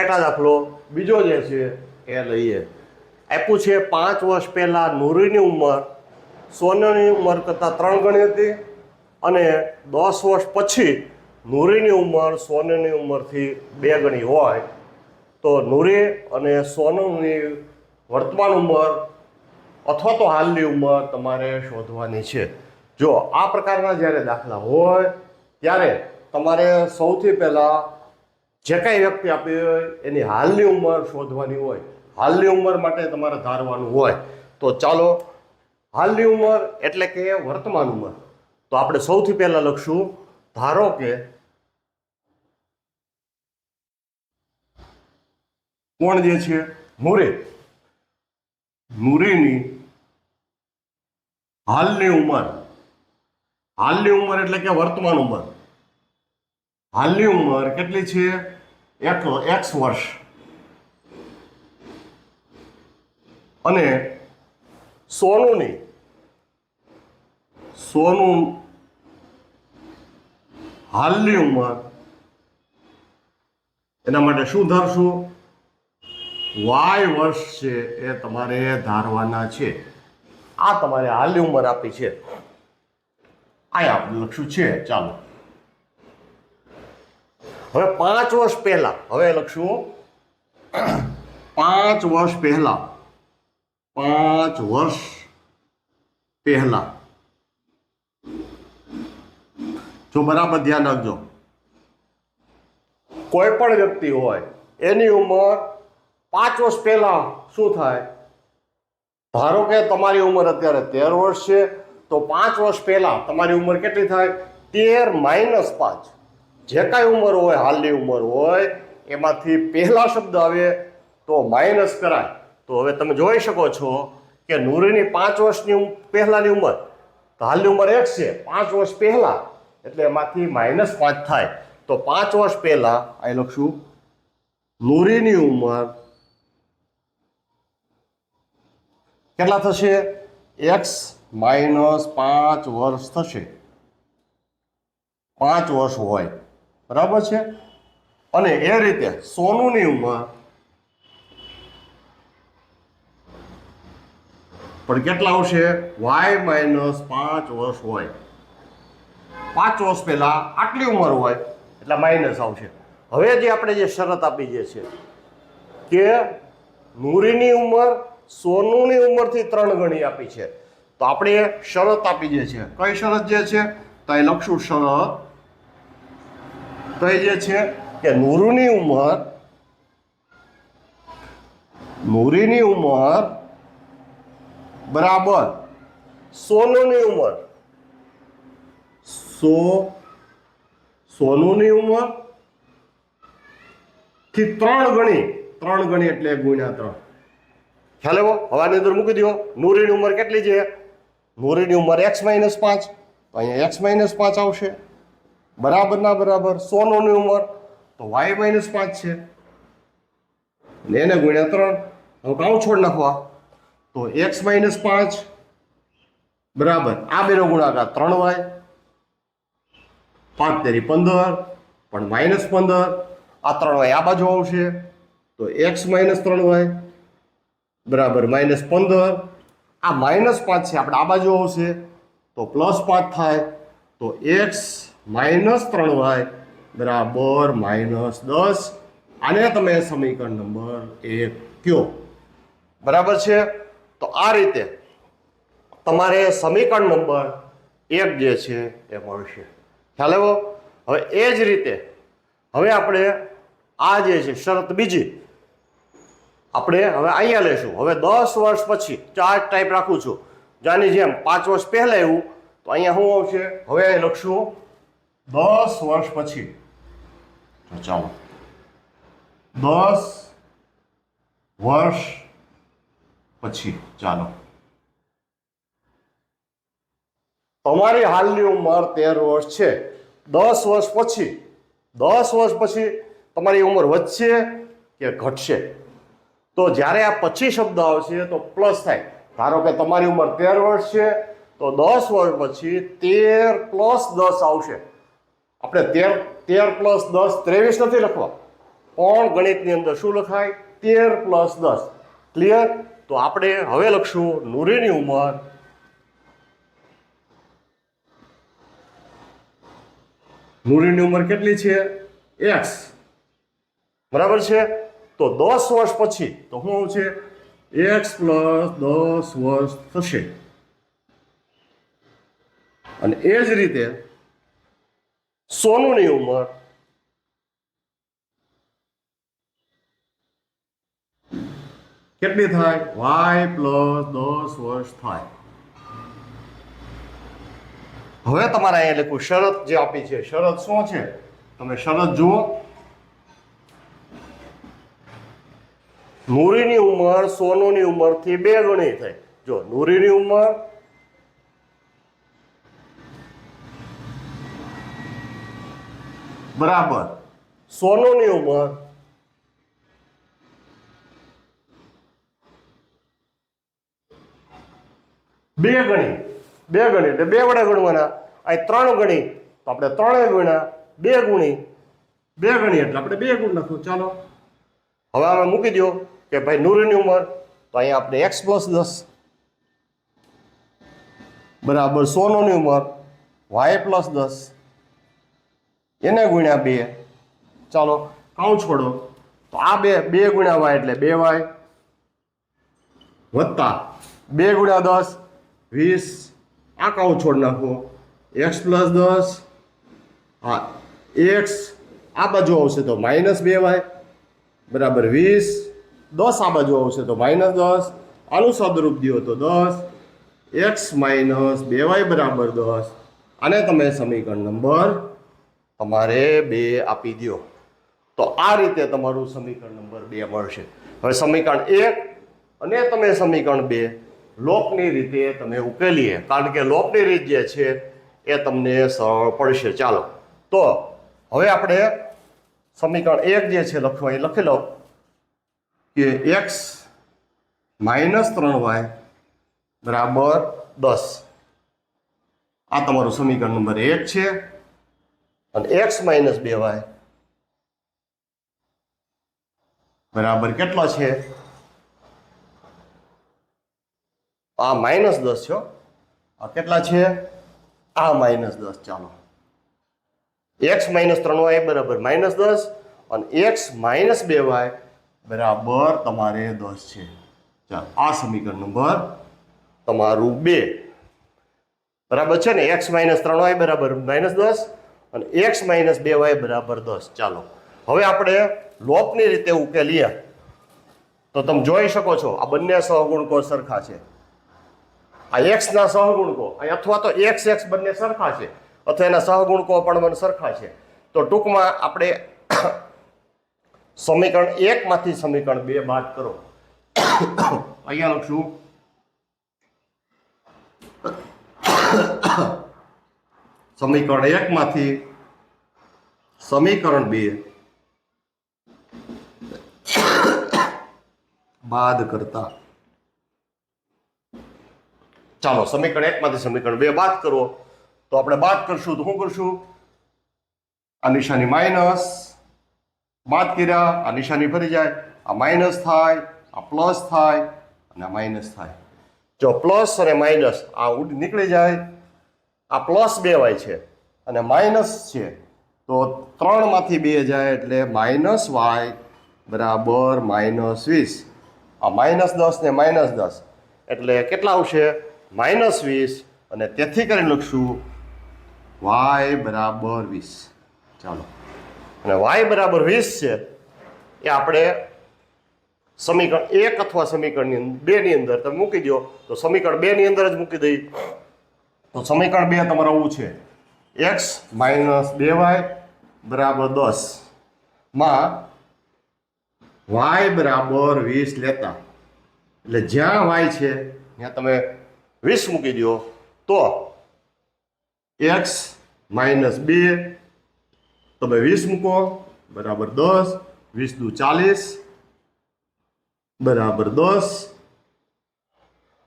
પેટા દાખલો, બીજો જે છે, એ લઈએ. આપ્યું છે પાંચ વર્ષ પહેલાં નૂરીની ઉંમર, સોનાની ઉંમર કરતાં ત્રણ ગણી હતી અને દસ વર્ષ પછી નૂરીની ઉંમર સોનાની ઉંમરથી બે ગણી હોય. તો નૂરી અને સોનમની વર્તમાન ઉંમર અથવા તો હાલની ઉંમર તમારે શોધવાની છે. જો આ પ્રકારના જ્યારે દાખલા હોય, ત્યારે તમારે સૌથી પહેલાં જે કાંઈ વ્યક્તિ આપી હોય, એની હાલની ઉંમર શોધવાની હોય, હાલની ઉંમર માટે તમારે ધારવાનું હોય, તો ચાલો, હાલની ઉંમર એટલે કે વર્તમાન ઉંમર. તો આપણે સૌથી પહેલાં લખશું, ધારો કે કોણ જે છે? મુરે. મુરીની હાલની ઉંમર. હાલની ઉંમર એટલે કે વર્તમાન ઉંમર. હાલની ઉંમર કેટલી છે? એક એક્સ વર્ષ. અને સોનુની, સોનું હાલની ઉંમર, એના માટે શું ધારશું? વાય વર્ષ છે એ તમારે ધારવાના છે. આ તમારે હાલની ઉંમર આપી છે. અહીંયા આપણે લખ્યું છે, ચાલો. હવે પાંચ વર્ષ પહેલા, હવે લખશું પાંચ વર્ષ પહેલા, પાંચ વર્ષ પહેલા. જો બરાબર ધ્યાન રાખજો. કોઈ પણ વ્યક્તિ હોય, એની ઉંમર પાંચ વર્ષ પહેલા શું થાય? ધારો કે તમારી ઉંમર અત્યારે તેર વર્ષ છે, તો પાંચ વર્ષ પહેલા તમારી ઉંમર કેટલી થાય? તેર માઇનસ પાંચ. જે કાંઈ ઉંમર હોય, હાલની ઉંમર હોય, એમાંથી પહેલા શબ્દ આવે તો માઇનસ કરાય. તો હવે તમે જોઈ શકો છો કે નૂરીની પાંચ વર્ષની પહેલાંની ઉંમર, તો હાલની ઉંમર એક છે, પાંચ વર્ષ પહેલાં, એટલે એમાંથી માઇનસ પાંચ થાય. તો પાંચ વર્ષ પહેલા અહીં લખશું, નૂરીની ઉંમર કેટલા થશે? એક્સ માઇનસ પાંચ વર્ષ થશે. પાંચ વર્ષ હોય. બરાબર છે? અને એ રીતે સોનુની ઉંમર પણ કેટલા આવશે? વાય માઇનસ પાંચ વર્ષ હોય. પાંચ વર્ષ પહેલા આટલી ઉંમર હોય, એટલે માઇનસ આવશે. હવે જે આપણે જે શરત આપી જે છે કે નૂરીની ઉંમર સોનુની ઉંમરથી ત્રણ ગણી આપી છે. તો આપણે શરત આપી જે છે. કઈ શરત જે છે? તો અહીં લખશું શરત કઈ જે છે કે નૂરુની ઉંમર, નૂરીની ઉંમર બરાબર સોનુની ઉંમર. સો, સોનુની ઉંમરથી ત્રણ ગણી ત્રણ ગણી એટલે ગુણ્યા ત્રણ. ખ્યાલ એવો હવાની અંદર મૂકી દો નૂરીની ઉંમર કેટલી છે? નૂરીની ઉંમર એક્સ માઇનસ પાંચ. તો અહીંયા એક્સ માઇનસ પાંચ આવશે. બરાબર ના બરાબર? સોનોની ઉંમર? તો વાય માઇનસ પાંચ છે. ને એને ગુણ્યા ત્રણ. હું કાઉ છોડ નાખવા? તો એક્સ માઇનસ પાંચ. બરાબર. આ બેનો ગુણાકાર ત્રણ વાય પાંચ તેરી પંદર. પણ માઇનસ પંદર. આ ત્રણ વાય આ બાજુ આવશે. તો એક્સ માઇનસ ત્રણ વાય બરાબર. માઇનસ પંદર. આ માઇનસ પાંચ છે. આપણે આ બાજુ આવશે. તો પ્લસ પાંચ થાય. તો એક્સ માઇનસ ત્રણ વાય બરાબર માઇનસ દસ. આને તમે સમીકરણ નંબર એક કયો. બરાબર છે? તો આ રીતે તમારે સમીકરણ નંબર એક જે છે એ મળશે. ખ્યાલ આવ્યો? હવે એ જ રીતે હવે આપણે આ જે છે શરત બીજી આપણે હવે અહીંયા લેશું. હવે દસ વર્ષ પછી ચાર ટાઈપ રાખું છું. જાની જેમ પાંચ વર્ષ પહેલા એવું તો અહીંયા શું આવશે? હવે લખશું. દસ વર્ષ પછી. ચાલો. દસ વર્ષ પછી ચાલો. તમારી હાલની ઉંમર તેર વર્ષ છે. દસ વર્ષ પછી દસ વર્ષ પછી તમારી ઉંમર વધશે કે ઘટશે? તો જ્યારે આ પછી શબ્દ આવશે તો પ્લસ થાય. ધારો કે તમારી ઉંમર તેર વર્ષ છે તો દસ વર્ષ પછી તેર પ્લસ દસ આવશે. આપણે તેર તેર પ્લસ દસ ત્રેવીસ નથી લખવા. પણ ગણિતની અંદર શું લખાય? તેર પ્લસ દસ. ક્લિયર તો આપણે હવે લખશું નૂરીની ઉંમર. નૂરીની ઉંમર કેટલી છે? એક્સ બરાબર છે? તો દસ વર્ષ પછી, તો શું છે? એક્સ પ્લસ દસ વર્ષ થશે. અને એ જ રીતે સોનુની ઉંમર. કેટલી થાય? વાય પ્લસ દસ વર્ષ થાય. હવે તમારે અહીંયા લખું શરત જે આપી છે. શરત શું છે? તમે શરત જુઓ. નૂરીની ઉંમર સોનુની ઉંમરથી બે ગણી થાય જો નૂરીની ઉંમર બરાબર. સોનોની ઉંમર. બે ગણી. બે ગણી એટલે બે વડે ગણવાના. અહીં ત્રણ ગણી. તો આપણે ત્રણે ગુણ્યા બે ગુણી. બે ગણી એટલે આપણે બે ગુણ નાખવું ચાલો. હવે અમે મૂકી દો કે ભાઈ નૂરની ઉંમર. તો અહીંયા આપણે એક્સ પ્લસ દસ. બરાબર, સોનોની ઉંમર. વાય પ્લસ દસ. એને ગુણ્યા બે. ચાલો કાઉ છોડો. તો આ બે બે ગુણ્યા વાય એટલે બે વાય. વત્તા. બે ગુણ્યા દસ, વીસ. આ કાઉ છોડ નાખો. એક્સ પ્લસ દસ. હા, એક્સ. આ બાજુ આવશે તો માઇનસ બે વાય. બરાબર વીસ. દસ આ બાજુ આવશે તો માઇનસ દસ. આનું સદરૂપ દો તો દસ. એક્સ માઇનસ બે વાય બરાબર દસ. આને તમે સમીકરણ નંબર તમારે બે આપી દો તો આ રીતે તમારું સમીકરણ નંબર બે મળશે. હવે સમીકરણ એક અને તમે સમીકરણ બે લોકની રીતે તમે ઉકેલીએ. કારણ કે લોકની રીત જે છે એ તમને સરળ પડશે. ચાલો. તો હવે આપણે સમીકરણ એક જે છે લખવા એ લખી લો. કે એક્સ માઇનસ ત્રણ વાય બરાબર દસ. આ તમારું સમીકરણ નંબર એક છે. અને એક્સ માઇનસ બે વાય. બરાબર કેટલો છે? આ માઇનસ દસ છો આ કેટલા છે? આ માઇનસ દસ, ચાલો. એક્સ માઇનસ ત્રણ વાય બરાબર માઇનસ દસ અને એક્સ માઇનસ બે વાય બરાબર તમારે દસ છે. ચાલો, આ સમીકરણ નંબર તમારું બે. બરાબર છે ને? એક્સ માઇનસ ત્રણ વાય બરાબર માઇનસ દસ. અને એક્સ માઇનસ બે વાય બરાબર દસ. ચાલો. હવે આપણે લોપની રીતે ઉકેલીએ. તો તમે જોઈ શકો છો, આ બંને સહગુણકો સરખા છે. આ એક્સના સહગુણકો અથવા તો એક્સ એક્સ બંને સરખા છે, અથવા એના સહગુણકો પણ મને સરખા છે. તો ટૂંકમાં આપણે સમીકરણ એકમાંથી સમીકરણ બે બાદ કરો. અહીંયા લખશું. સમીકરણ એક માંથી સમીકરણ બે બાદ કરતા. ચાલો, સમીકરણ એક માંથી સમીકરણ બે બાદ કરો. તો આપણે બાદ કરશું, તો શું કરશું? આ નિશાની માઇનસ, બાદ કર્યા, આ નિશાની ફરી જાય. આ માઇનસ થાય, આ પ્લસ થાય, અને આ માઇનસ થાય. જો પ્લસ અને માઇનસ આ નીકળી જાય આ પ્લસ બે વાય છે અને માઇનસ છે. તો ત્રણમાંથી બે જાય એટલે માઇનસ વાય બરાબર માઇનસ વીસ. આ માઇનસ દસ ને માઇનસ દસ. એટલે કેટલા આવશે? માઇનસ વીસ. અને તેથી કરીને લખશું વાય બરાબર વીસ. ચાલો. અને વાય બરાબર વીસ છે એ આપણે સમીકરણ એક અથવા સમીકરણની બેની અંદર તમે મૂકી દો. તો સમીકરણ બેની અંદર જ મૂકી દઈ. તો સમીકરણ બે તમારે આવું છે. એક્સ માઇનસ બે વાય બરાબર દસમાં વાય બરાબર વીસ લેતા. એટલે જ્યાં વાય છે, ત્યાં તમે વીસ મૂકી દો તો એક્સ માઇનસ બે, તમે વીસ મૂકો, બરાબર દસ, વીસ દુ ચાલીસ, બરાબર દસ.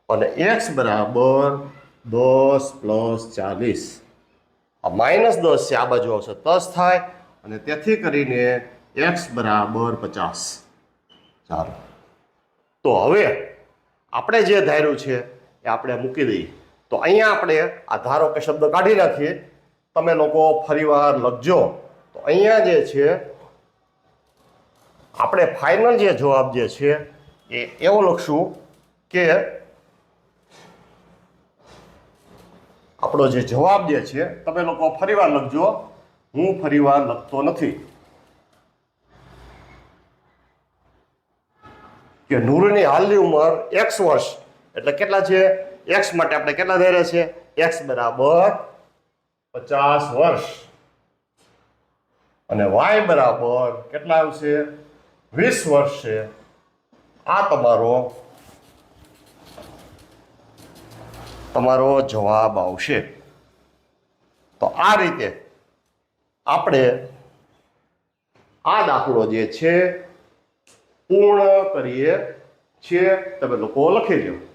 અને એક્સ બરાબર દસ પ્લસ ચાલીસ. આ માઇનસ દસ છે, આ બાજુ આવશે દસ થાય અને તેથી કરીને એક્સ બરાબર પચાસ. ચાલો. તો હવે આપણે જે ધાર્યું છે એ આપણે મૂકી દઈએ. તો અહીંયા આપણે આ ધારો કે શબ્દ કાઢી નાખીએ. તમે લોકો ફરીવાર લખજો. તો અહીંયા જે છે, આપણે ફાઇનલ જે જવાબ જે છે એ એવો લખશું કે આપણો જે જવાબ જે છે, તમે લોકો ફરીવાર લખજો. હું ફરીવાર લખતો નથી. કે નૂરની હાલની ઉંમર એક્સ વર્ષ. એટલે કેટલા છે? એક્સ માટે આપણે કેટલા ધારે છે? એક્સ બરાબર પચાસ વર્ષ. અને વાય બરાબર કેટલા આવશે? વીસ વર્ષ છે. આ તમારો તમારો જવાબ આવશે. તો આ રીતે આપણે આ દાખલો જે છે, પૂર્ણ કરીએ છીએ. તમે લોકો લખી લો